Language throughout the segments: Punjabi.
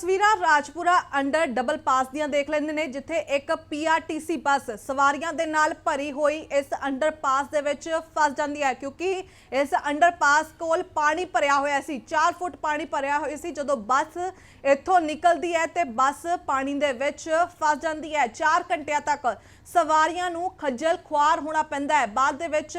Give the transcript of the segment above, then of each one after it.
ਤਸਵੀਰਾਂ ਰਾਜਪੁਰਾ ਅੰਡਰ ਡਬਲ ਪਾਸ ਦੀਆਂ ਦੇਖ ਲੈਂਦੇ ਨੇ, ਜਿੱਥੇ ਇੱਕ ਪੀਆਰਟੀਸੀ ਬੱਸ ਸਵਾਰੀਆਂ ਦੇ ਨਾਲ ਭਰੀ ਹੋਈ ਇਸ ਅੰਡਰ ਪਾਸ ਦੇ ਵਿੱਚ ਫਸ ਜਾਂਦੀ ਹੈ, ਕਿਉਂਕਿ ਇਸ ਅੰਡਰ ਪਾਸ ਕੋਲ ਪਾਣੀ ਭਰਿਆ ਹੋਇਆ ਸੀ 4 ਫੁੱਟ ਪਾਣੀ ਭਰਿਆ ਹੋਇਆ ਸੀ, ਜਦੋਂ ਬੱਸ ਇੱਥੋਂ ਨਿਕਲਦੀ ਹੈ ਤੇ ਬੱਸ ਪਾਣੀ ਦੇ ਵਿੱਚ ਫਸ ਜਾਂਦੀ ਹੈ। 4 ਘੰਟਿਆਂ ਤੱਕ ਸਵਾਰੀਆਂ ਨੂੰ ਖੱਜਲ ਖੁਆਰ ਹੋਣਾ ਪੈਂਦਾ ਹੈ। ਬਾਅਦ ਦੇ ਵਿੱਚ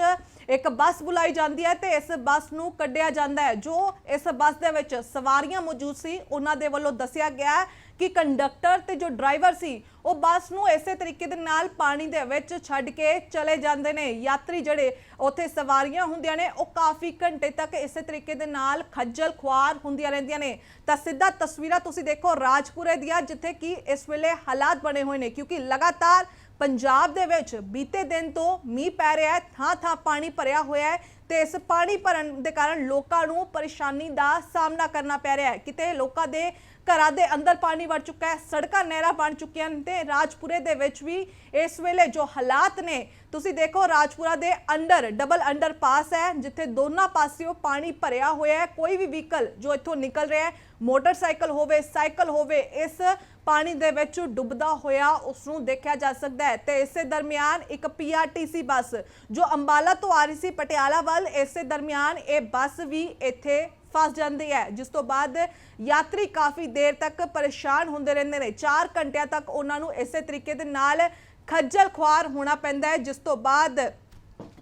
ਇੱਕ ਬੱਸ ਬੁਲਾਈ ਜਾਂਦੀ ਹੈ ਤੇ ਇਸ ਬੱਸ ਨੂੰ ਕੱਢਿਆ ਜਾਂਦਾ ਹੈ, ਜੋ ਇਸ ਬੱਸ ਦੇ ਵਿੱਚ ਸਵਾਰੀਆਂ ਮੌਜੂਦ ਸੀ, ਉਹਨਾਂ ਦੇ ਵੱਲੋਂ ਦੱਸਿਆ ਗਿਆ ਕਿ ਕੰਡਕਟਰ ਤੇ ਜੋ ਡਰਾਈਵਰ ਸੀ, ਉਹ ਬੱਸ ਨੂੰ ਇਸੇ ਤਰੀਕੇ ਦੇ ਨਾਲ ਪਾਣੀ ਦੇ ਵਿੱਚ ਛੱਡ ਕੇ ਚਲੇ ਜਾਂਦੇ ਨੇ। ਯਾਤਰੀ ਜਿਹੜੇ ਉੱਥੇ ਸਵਾਰੀਆਂ ਹੁੰਦੀਆਂ ਨੇ, ਉਹ ਕਾਫੀ ਘੰਟੇ ਤੱਕ ਇਸੇ ਤਰੀਕੇ ਦੇ ਨਾਲ ਖੱਜਲ ਖੁਆਰ ਹੁੰਦੀਆਂ ਰਹਿੰਦੀਆਂ ਨੇ। ਤਾਂ ਸਿੱਧਾ ਤਸਵੀਰਾਂ ਤੁਸੀਂ ਦੇਖੋ ਰਾਜਪੁਰੇ ਦੀਆਂ, ਜਿੱਥੇ ਕਿ ਇਸ ਵੇਲੇ ਹਾਲਾਤ ਬਣੇ ਹੋਏ ਨੇ, ਕਿਉਂਕਿ ਲਗਾਤਾਰ ਪੰਜਾਬ ਦੇ ਵਿੱਚ ਬੀਤੇ ਦਿਨ ਤੋਂ ਮੀਂਹ ਪੈ ਰਿਹਾ ਹੈ ਥਾਂ ਥਾਂ ਪਾਣੀ ਭਰਿਆ ਹੋਇਆ ਹੈ। ਤੇ ਇਸ ਪਾਣੀ ਭਰਨ ਦੇ ਕਾਰਨ ਲੋਕਾਂ ਨੂੰ ਪਰੇਸ਼ਾਨੀ ਦਾ ਸਾਹਮਣਾ ਕਰਨਾ ਪੈ ਰਿਹਾ ਹੈ। ਕਿਤੇ ਲੋਕਾਂ ਦੇ ਘਰਾਂ ਦੇ ਅੰਦਰ ਪਾਣੀ ਵੜ ਚੁੱਕਾ ਹੈ, ਸੜਕਾਂ ਨਹਿਰਾਂ ਬਣ ਚੁੱਕੀਆਂ ਨੇ ਤੇ ਰਾਜਪੁਰੇ ਦੇ ਵਿੱਚ ਵੀ ਇਸ ਵੇਲੇ ਜੋ ਹਾਲਾਤ ਨੇ, ਤੁਸੀਂ ਦੇਖੋ ਰਾਜਪੁਰਾ ਦੇ ਅੰਡਰ ਡਬਲ ਅੰਡਰ ਪਾਸ ਹੈ, ਜਿੱਥੇ ਦੋਨਾਂ ਪਾਸਿਓਂ ਪਾਣੀ ਭਰਿਆ ਹੋਇਆ ਹੈ। ਕੋਈ ਵੀ ਵਹੀਕਲ ਜੋ ਇੱਥੋਂ ਨਿਕਲ ਰਿਹਾ ਹੈ ਮੋਟਰਸਾਈਕਲ ਹੋਵੇ ਸਾਈਕਲ ਹੋਵੇ, ਇਸ ਪਾਣੀ ਦੇ ਵਿੱਚ ਡੁੱਬਦਾ ਹੋਇਆ ਉਸ ਨੂੰ ਦੇਖਿਆ ਜਾ ਸਕਦਾ ਹੈ। ਤੇ ਇਸੇ ਦਰਮਿਆਨ ਇੱਕ ਪੀਆਰਟੀਸੀ ਬੱਸ ਜੋ ਅੰਬਾਲਾ ਤੋਂ ਆ ਰਹੀ ਸੀ, ਪਟਿਆਲਾ ਵੱਲ ਇਸੇ ਦਰਮਿਆਨ ਇਹ ਬੱਸ ਵੀ ਇੱਥੇ ਫਸ ਜਾਂਦੀ ਹੈ, ਜਿਸ ਤੋਂ ਬਾਅਦ ਯਾਤਰੀ ਕਾਫੀ ਦੇਰ ਤੱਕ ਪਰੇਸ਼ਾਨ ਹੁੰਦੇ ਰਹਿੰਦੇ ਨੇ। 4 ਘੰਟਿਆਂ ਤੱਕ ਉਹਨਾਂ ਨੂੰ ਇਸੇ ਤਰੀਕੇ ਦੇ ਨਾਲ ਖੱਜਲ ਖੁਆਰ ਹੋਣਾ ਪੈਂਦਾ ਹੈ, ਜਿਸ ਤੋਂ ਬਾਅਦ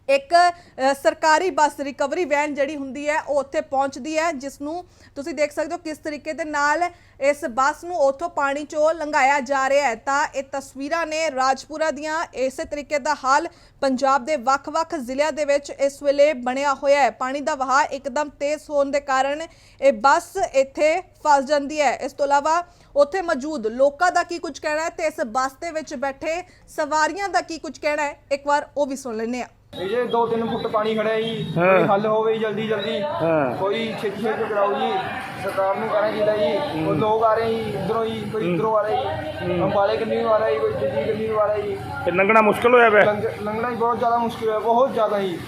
ਇੱਕ ਸਰਕਾਰੀ ਬੱਸ ਰਿਕਵਰੀ ਵੈਨ ਜਿਹੜੀ ਹੁੰਦੀ ਹੈ, ਉਹ ਉੱਥੇ ਪਹੁੰਚਦੀ ਹੈ ਜਿਸ ਨੂੰ ਤੁਸੀਂ ਦੇਖ ਸਕਦੇ ਹੋ ਕਿਸ ਤਰੀਕੇ ਦੇ ਨਾਲ ਇਸ ਬੱਸ ਨੂੰ ਉੱਥੋਂ ਪਾਣੀ ਚੋਂ ਲੰਘਾਇਆ ਜਾ ਰਿਹਾ ਹੈ। ਤਾਂ ਇਹ ਤਸਵੀਰਾਂ ਨੇ ਰਾਜਪੁਰਾ ਦੀਆਂ। ਇਸੇ ਤਰੀਕੇ ਦਾ ਹਾਲ ਪੰਜਾਬ ਦੇ ਵੱਖ-ਵੱਖ ਜ਼ਿਲ੍ਹਿਆਂ ਦੇ ਵਿੱਚ ਇਸ ਵੇਲੇ ਬਣਿਆ ਹੋਇਆ ਹੈ। ਪਾਣੀ ਦਾ ਵਹਾਅ ਇੱਕਦਮ ਤੇਜ਼ ਹੋਣ ਦੇ ਕਾਰਨ ਇਹ ਬੱਸ ਇੱਥੇ ਫਸ ਜਾਂਦੀ ਹੈ। ਇਸ ਤੋਂ ਇਲਾਵਾ ਉੱਥੇ ਮੌਜੂਦ। ਲੋਕਾਂ ਦਾ ਕੀ ਕੁਝ ਕਹਿਣਾ ਹੈ ਤੇ ਇਸ ਬੱਸ ਦੇ ਵਿੱਚ ਬੈਠੇ ਸਵਾਰੀਆਂ ਦਾ ਕੀ ਕੁਝ ਕਹਿਣਾ ਹੈ? ਇੱਕ ਵਾਰ ਉਹ ਵੀ ਸੁਣ ਲੈਂਦੇ ਹਾਂ। ਇਹ ਜੇ 2-3 ਫੁੱਟ ਪਾਣੀ ਖੜਿਆ ਜੀ। ਕੋਈ ਹੱਲ ਹੋਵੇ ਜੀ ਜਲਦੀ ਜਲਦੀ। ਹਾਂ। ਕੋਈ ਛੇਤੀ ਛੇਤੀ ਕਰਾਓ ਜੀ। ਸਰਕਾਰ ਨੂੰ ਕਹਿਣਾ ਚਾਹੀਦਾ ਜੀ। ਕੋਈ ਲੋਕ ਆ ਰਹੇ ਜੀ ਇਧਰੋਂ ਜੀ ਕੋਈ ਇਧਰੋਂ ਆ ਰਹੇ ਜੀ। ਅੰਬਾਲੇ ਕੰਨੀ ਆ ਰਿਹਾ ਜੀ ਕੋਈ ਦਿੱਲੀ ਕੰਨੀ ਆ ਰਿਹਾ। ਜੀ ਤੇ ਲੰਘਣਾ ਮੁਸ਼ਕਲ ਹੋਇਆ ਪਿਆ? ਲੰਘ- ਲੰਘਣਾ ਬਹੁਤ ਜ਼ਿਆਦਾ ਮੁਸ਼ਕਿਲ ਹੈ ਬਹੁਤ ਜ਼ਿਆਦਾ ਜੀ।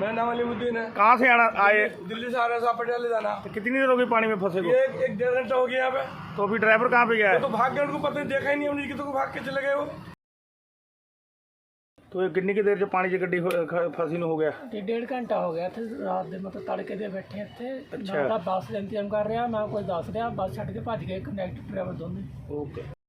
मेरा नाम अलीमुद्दीन है कहाँ से आना आए दिल्ली से आ रहा था पटियाले जाना तो कितनी देर हो गई पानी में फंसे को? ये एक, एक डेढ़ घंटा हो गया यहाँ पे तो अभी ड्राइवर कहाँ पे गया है तो भाग गए उनको पता नहीं देखा ही नहीं हमने किसी को भाग के चले गए वो तो ये कितनी की देर से पानी की गड्डी फंसी में हो गया ये डेढ़ घंटा हो गया थे रात दिन मतलब तड़के दे बैठे थे अच्छा। ना बस का इंतजाम कर रहा ना कोई दस रहा बस छड़ के भज गए कंडक्टर ड्राइवर दोनों ओके